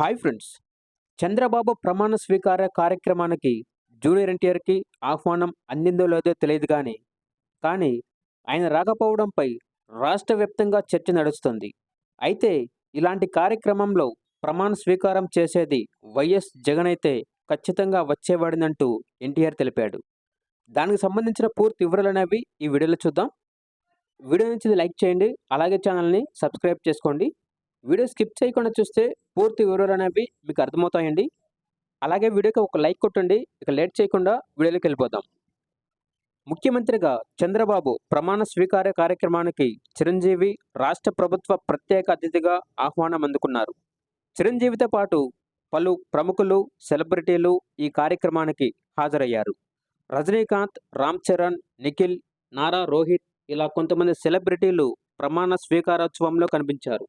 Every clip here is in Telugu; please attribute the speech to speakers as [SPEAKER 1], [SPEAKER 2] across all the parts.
[SPEAKER 1] Hi friends. చంద్రబాబు ప్రమాణ స్వీకార కార్యక్రమానికి జూనియర్ ఎన్టీఆర్కి ఆహ్వానం అందిందో లేదో తెలియదు కానీ కానీ ఆయన రాకపోవడంపై రాష్ట్ర వ్యాప్తంగా చర్చ నడుస్తుంది. అయితే ఇలాంటి కార్యక్రమంలో ప్రమాణ స్వీకారం చేసేది వైఎస్ జగన్ అయితే ఖచ్చితంగా వచ్చేవాడినంటూ ఎన్టీఆర్ తెలిపాడు. దానికి సంబంధించిన పూర్తి వివరాలు అనేవి ఈ వీడియోలో చూద్దాం. వీడియో నుంచి లైక్ చేయండి అలాగే ఛానల్ని సబ్స్క్రైబ్ చేసుకోండి. వీడియో స్కిప్ చేయకుండా చూస్తే పూర్తి వివరాలు అనేవి మీకు అర్థమవుతాయండి. అలాగే వీడియోకి ఒక లైక్ కొట్టండి. ఇక లేట్ చేయకుండా వీడియోలోకి వెళ్ళిపోదాం. ముఖ్యమంత్రిగా చంద్రబాబు ప్రమాణ స్వీకార కార్యక్రమానికి చిరంజీవి రాష్ట్ర ప్రభుత్వ ప్రత్యేక అతిథిగా ఆహ్వానం అందుకున్నారు. చిరంజీవితో పాటు పలు ప్రముఖులు సెలబ్రిటీలు ఈ కార్యక్రమానికి హాజరయ్యారు. రజనీకాంత్ రామ్ చరణ్ నిఖిల్ నారా రోహిత్ ఇలా కొంతమంది సెలబ్రిటీలు ప్రమాణ స్వీకారోత్సవంలో కనిపించారు.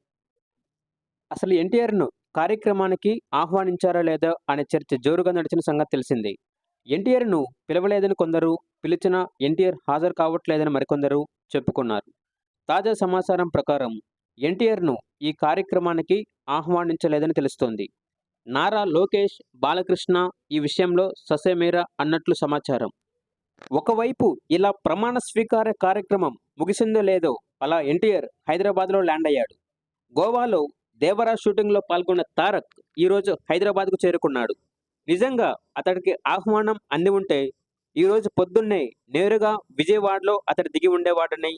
[SPEAKER 1] అసలు ఎన్టీఆర్ను కార్యక్రమానికి ఆహ్వానించారా లేదా అనే చర్చ జోరుగా నడిచిన సంగతి తెలిసింది. ఎన్టీఆర్ను పిలవలేదని కొందరు పిలిచిన ఎన్టీఆర్ హాజరు కావట్లేదని మరికొందరు చెప్పుకున్నారు. తాజా సమాచారం ప్రకారం ఎన్టీఆర్ను ఈ కార్యక్రమానికి ఆహ్వానించలేదని తెలుస్తోంది. నారా లోకేష్ బాలకృష్ణ ఈ విషయంలో ససేమేరా అన్నట్లు సమాచారం. ఒకవైపు ఇలా ప్రమాణ స్వీకార కార్యక్రమం ముగిసిందో లేదో అలా ఎన్టీఆర్ హైదరాబాద్లో ల్యాండ్ అయ్యాడు. గోవాలో దేవరా షూటింగ్లో పాల్గొన్న తారక్ ఈరోజు హైదరాబాద్కు చేరుకున్నాడు. నిజంగా అతడికి ఆహ్వానం అంది ఉంటే ఈరోజు పొద్దున్నే నేరుగా విజయవాడలో అతడు దిగి ఉండేవాడని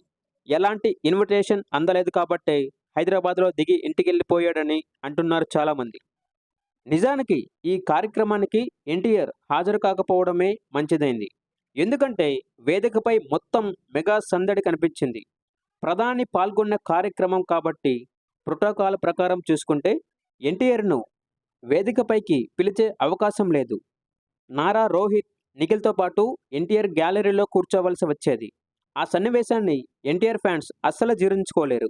[SPEAKER 1] ఎలాంటి ఇన్విటేషన్ అందలేదు కాబట్టే హైదరాబాద్లో దిగి ఇంటికి వెళ్ళిపోయాడని అంటున్నారు చాలామంది. నిజానికి ఈ కార్యక్రమానికి ఎన్టీఆర్ హాజరు కాకపోవడమే మంచిదైంది. ఎందుకంటే వేదికపై మొత్తం మెగా సందడి కనిపించింది. ప్రధాని పాల్గొన్న కార్యక్రమం కాబట్టి ప్రోటోకాల్ ప్రకారం చూసుకుంటే ఎన్టీఆర్ను వేదికపైకి పిలిచే అవకాశం లేదు. నారా రోహిత్ నిఖిల్తో పాటు ఎన్టీఆర్ గ్యాలరీలో కూర్చోవలసి వచ్చేది. ఆ సన్నివేశాన్ని ఎన్టీఆర్ ఫ్యాన్స్ అస్సలు జీర్ణించుకోలేరు.